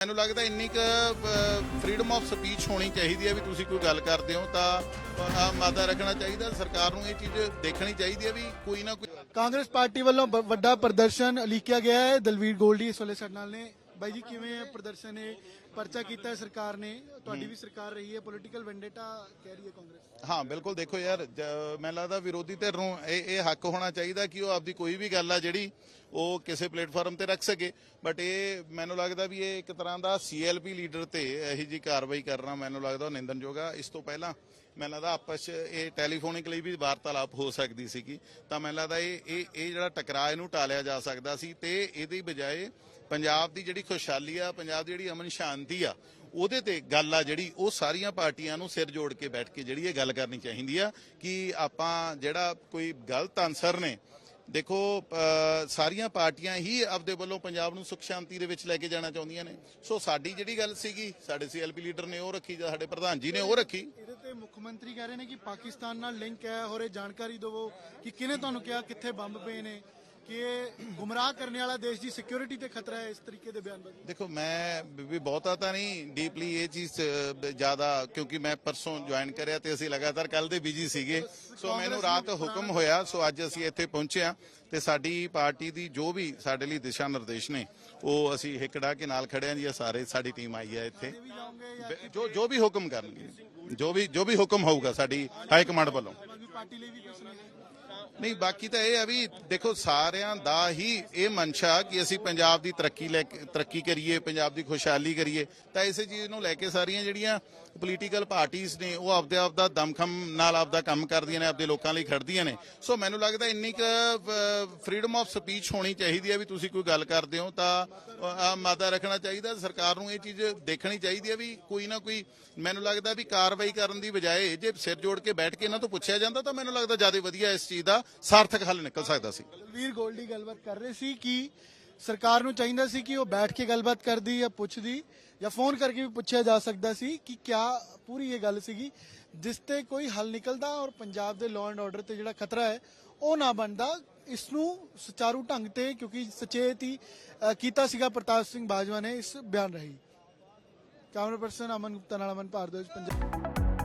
ਮੈਨੂੰ ਲੱਗਦਾ ਇੰਨੀ ਕੁ ਫਰੀडम ਆਫ ਸਪੀਚ ਹੋਣੀ ਚਾਹੀਦੀ ਹੈ ਵੀ ਤੁਸੀਂ ਕੋਈ ਗੱਲ ਕਰਦੇ ਹੋ ਤਾਂ ਮਾਦਾ ਰੱਖਣਾ ਚਾਹੀਦਾ, ਸਰਕਾਰ ਨੂੰ ਇਹ ਚੀਜ਼ ਦੇਖਣੀ ਚਾਹੀਦੀ ਹੈ ਵੀ ਕੋਈ ਨਾ ਕੋਈ ਕਾਂਗਰਸ ਪਾਰਟੀ ਵੱਲੋਂ ਵੱਡਾ ਪ੍ਰਦਰਸ਼ਨ ਲਿਖਿਆ ਗਿਆ ਹੈ। ਦਲਵੀਰ ਗੋਲਡੀ ਇਸ ਵੇਲੇ ਸਾਡੇ ਨਾਲ ਨੇ। ਬਾਈ ਜੀ, ਕਿਵੇਂ ਪ੍ਰਦਰਸ਼ਨ ਇਹ ਪਰਚਾ ਕੀਤਾ ਹੈ ਸਰਕਾਰ ਨੇ ਤੁਹਾਡੀ ਵੀ ਸਰਕਾਰ ਰਹੀ ਹੈ ਪੋਲੀਟੀਕਲ ਵੈਂਡੇਟਾ ਕਹਿ ਰਹੀ ਹੈ ਕਾਂਗਰਸ। ਹਾਂ ਬਿਲਕੁਲ ਦੇਖੋ ਯਾਰ ਮੈਨੂੰ ਲੱਗਦਾ ਵਿਰੋਧੀ ਧਿਰ ਨੂੰ ਇਹ ਇਹ ਹੱਕ ਹੋਣਾ ਚਾਹੀਦਾ ਕਿ ਉਹ ਆਪਦੀ ਕੋਈ ਵੀ ਗੱਲ ਆ ਜਿਹੜੀ ਉਹ ਕਿਸੇ ਪਲੇਟਫਾਰਮ ਤੇ ਰੱਖ ਸਕੇ। ਬਟ ਇਹ ਮੈਨੂੰ ਲੱਗਦਾ ਵੀ ਇਹ ਇੱਕ ਤਰ੍ਹਾਂ ਦਾ ਸੀਐਲਪੀ ਲੀਡਰ ਤੇ ਇਹੋ ਜੀ ਕਾਰਵਾਈ ਕਰਨਾ ਮੈਨੂੰ ਲੱਗਦਾ ਨਿੰਦਨਯੋਗ ਆ। ਇਸ ਤੋਂ ਪਹਿਲਾਂ ਮੈਨੂੰ ਲੱਗਦਾ ਆਪਸ ਇਹ ਟੈਲੀਫੋਨਿਕ ਲਈ ਵੀ ਵਾਰਤਾਲਾਪ ਹੋ ਸਕਦੀ ਸੀਗੀ। ਤਾਂ ਮੈਨੂੰ ਲੱਗਦਾ ਇਹ ਇਹ ਇਹ ਜਿਹੜਾ ਟਕਰਾਅ ਇਹਨੂੰ ਟਾਲਿਆ ਜਾ ਸਕਦਾ ਸੀ ਤੇ ਇਹਦੀ ਬਜਾਏ ਪੰਜਾਬ ਦੀ ਜਿਹੜੀ ਖੁਸ਼ਹਾਲੀ ਆ ਪੰਜਾਬ ਦੀ ਜਿਹੜੀ ਅਮਨ ਸ਼ਾਂਤੀ ਆ, ਉਹਦੇ ਤੇ ਗੱਲ ਆ ਜਿਹੜੀ, ਉਹ ਸਾਰੀਆਂ ਪਾਰਟੀਆਂ ਨੂੰ ਸਿਰ ਜੋੜ ਕੇ ਬੈਠ ਕੇ ਜਿਹੜੀ ਇਹ ਗੱਲ ਕਰਨੀ ਚਾਹੀਦੀ ਆ ਕਿ ਆਪਾਂ ਜਿਹੜਾ ਕੋਈ ਗਲਤ ਆਨਸਰ ਨੇ, ਦੇਖੋ ਸਾਰੀਆਂ ਪਾਰਟੀਆਂ ਹੀ ਆਪਦੇ ਵੱਲੋਂ ਪੰਜਾਬ ਨੂੰ ਸੁਖ ਸ਼ਾਂਤੀ ਦੇ ਵਿੱਚ ਲੈ ਕੇ ਜਾਣਾ ਚਾਹੁੰਦੀਆਂ ਨੇ। ਸੋ ਸਾਡੀ ਜਿਹੜੀ ਗੱਲ ਸੀਗੀ, ਸਾਡੇ ਸੀਐਲਪੀ ਲੀਡਰ ਨੇ ਉਹ ਰੱਖੀ ਜਾਂ ਸਾਡੇ ਪ੍ਰਧਾਨ ਜੀ ਨੇ ਉਹ ਰੱਖੀ। ਇਹਦੇ ਤੇ ਮੁੱਖ ਮੰਤਰੀ ਕਹਿ ਰਹੇ ਨੇ ਕਿ ਪਾਕਿਸਤਾਨ ਨਾਲ ਲਿੰਕ ਹੈ, ਹੋਰ ਜਾਣਕਾਰੀ ਦਿਵੋ ਕਿ ਕਿਹਨੇ ਤੁਹਾਨੂੰ ਕਿਹਾ, ਕਿੱਥੇ ਬੰਬ ਪਏ ਨੇ। ਕਿ ਗੁੰਮਰਾਹ ਕਰਨ ਵਾਲਾ ਦੇਸ਼ ਦੀ ਸਿਕਿਉਰਿਟੀ ਤੇ ਖਤਰਾ ਹੈ ਇਸ ਤਰੀਕੇ ਦੇ ਬਿਆਨਬਾਜ਼ੀ ਦੇਖੋ ਮੈਂ ਵੀ ਬਹੁਤਾ ਤਾਂ ਨਹੀਂ ਡੀਪਲੀ ਇਹ ਚੀਜ਼ ਜ਼ਿਆਦਾ ਕਿਉਂਕਿ ਮੈਂ ਪਰਸੋਂ ਜੁਆਇਨ ਕਰਿਆ ਤੇ ਅਸੀਂ ਲਗਾਤਾਰ ਕੱਲ ਦੇ ਬਿਜ਼ੀ ਸੀਗੇ। ਸੋ ਮੈਨੂੰ ਰਾਤ ਹੁਕਮ ਹੋਇਆ ਸੋ ਅੱਜ ਅਸੀਂ ਇੱਥੇ ਪਹੁੰਚੇ ਹਾਂ ਤੇ ਸਾਡੀ ਪਾਰਟੀ ਦੀ ਜੋ ਵੀ ਸਾਡੇ ਲਈ ਦਿਸ਼ਾ ਨਿਰਦੇਸ਼ ਨੇ ਉਹ ਅਸੀਂ ਹਿੱਕੜਾ ਕੇ ਨਾਲ ਖੜੇ ਹਾਂ ਜੀ ਸਾਰੇ ਸਾਡੀ ਟੀਮ ਆਈ ਹੈ ਇੱਥੇ। ਜਾਂ ਜੋ ਵੀ ਹੁਕਮ ਕਰਨਗੇ ਜੋ ਵੀ ਜੋ ਵੀ ਹੁਕਮ ਹੋਊਗਾ ਸਾਡੀ ਹਾਈ ਕਮਾਂਡ ਵੱਲੋਂ। ਆਮ ਆਦਮੀ ਪਾਰਟੀ ਲਈ ਵੀ ਕੁਝ ਨਹੀਂ ਨਹੀਂ, ਬਾਕੀ ਤਾਂ ਇਹ ਆ ਵੀ ਦੇਖੋ, ਸਾਰਿਆਂ ਦਾ ਹੀ ਇਹ ਮਨਸ਼ਾ ਕਿ ਅਸੀਂ ਪੰਜਾਬ ਦੀ ਤਰੱਕੀ ਲੈ ਕੇ, ਤਰੱਕੀ ਕਰੀਏ, ਪੰਜਾਬ ਦੀ ਖੁਸ਼ਹਾਲੀ ਕਰੀਏ। ਤਾਂ ਇਸੇ ਚੀਜ਼ ਨੂੰ ਲੈ ਕੇ ਸਾਰੀਆਂ ਜਿਹੜੀਆਂ ਪੋਲੀਟੀਕਲ ਪਾਰਟੀਆਂ ਨੇ, ਉਹ ਆਪਦੇ ਆਪ ਦਾ ਦਮਖਮ ਨਾਲ ਆਪਦਾ ਕੰਮ ਕਰਦੀਆਂ ਨੇ, ਆਪਦੇ ਲੋਕਾਂ ਲਈ ਖੜਦੀਆਂ ਨੇ। ਸੋ ਮੈਨੂੰ ਲੱਗਦਾ ਇੰਨੀ ਕੁ ਫਰੀडम ਆਫ ਸਪੀਚ ਹੋਣੀ ਚਾਹੀਦੀ ਹੈ ਵੀ ਤੁਸੀਂ ਕੋਈ ਗੱਲ ਕਰਦੇ ਹੋ ਤਾਂ ਮਾਦਾ ਰੱਖਣਾ ਚਾਹੀਦਾ। ਸਰਕਾਰ ਨੂੰ ਇਹ ਚੀਜ਼ ਦੇਖਣੀ ਚਾਹੀਦੀ ਹੈ ਵੀ ਕੋਈ ਨਾ ਕੋਈ, ਮੈਨੂੰ ਲੱਗਦਾ ਵੀ ਕਾਰਵਾਈ ਕਰਨ ਦੀ ਬਜਾਏ ਜੇ ਸਿਰ ਜੋੜ ਕੇ ਬੈਠ ਕੇ ਇਹਨਾਂ ਤੋਂ ਪੁੱਛਿਆ ਜਾਂਦਾ ਤਾਂ ਮੈਨੂੰ ਲੱਗਦਾ ਜ਼ਿਆਦਾ ਵਧੀਆ ਇਸ ਚੀਜ਼ ਦਾ ਸਾਰਥਕ ਹੱਲ ਨਿਕਲ ਸਕਦਾ ਸੀ। ਵੀਰ ਗੋਲਡੀ ਗੱਲਬਾਤ ਕਰ ਰਹੇ ਸੀ ਕਿ ਸਰਕਾਰ ਨੂੰ ਚਾਹੀਦਾ ਸੀ ਕਿ ਉਹ ਬੈਠ ਕੇ ਗੱਲਬਾਤ ਕਰਦੀ ਜਾਂ ਪੁੱਛਦੀ ਜਾਂ ਫੋਨ ਕਰਕੇ ਵੀ ਪੁੱਛਿਆ ਜਾ ਸਕਦਾ ਸੀ ਕਿ ਕਿਆ ਪੂਰੀ ਇਹ ਗੱਲ ਸੀਗੀ ਜਿਸ ਤੇ ਕੋਈ ਹੱਲ ਨਿਕਲਦਾ ਔਰ ਪੰਜਾਬ ਦੇ ਲਾਅ ਐਂਡ ਆਰਡਰ ਤੇ ਜਿਹੜਾ ਖਤਰਾ ਹੈ, ਉਹ ਨਾ ਬਣਦਾ। ਇਸ ਨੂੰ ਸੁਚਾਰੂ ਢੰਗ ਤੇ ਕਿਉਂਕਿ ਸਚੇਤ ਹੀ ਕੀਤਾ ਸੀਗਾ ਪ੍ਰਤਾਪ ਸਿੰਘ ਬਾਜਵਾ ਨੇ ਇਸ ਬਿਆਨ ਰਹੀ। ਕੈਮਰਾ ਪਰਸਨ ਅਮਨ ਗੁਪਤਾ ਨਾਲ ਅਮਨ ਭਾਰਦਵਾਜ, ਪੰਜਾਬ।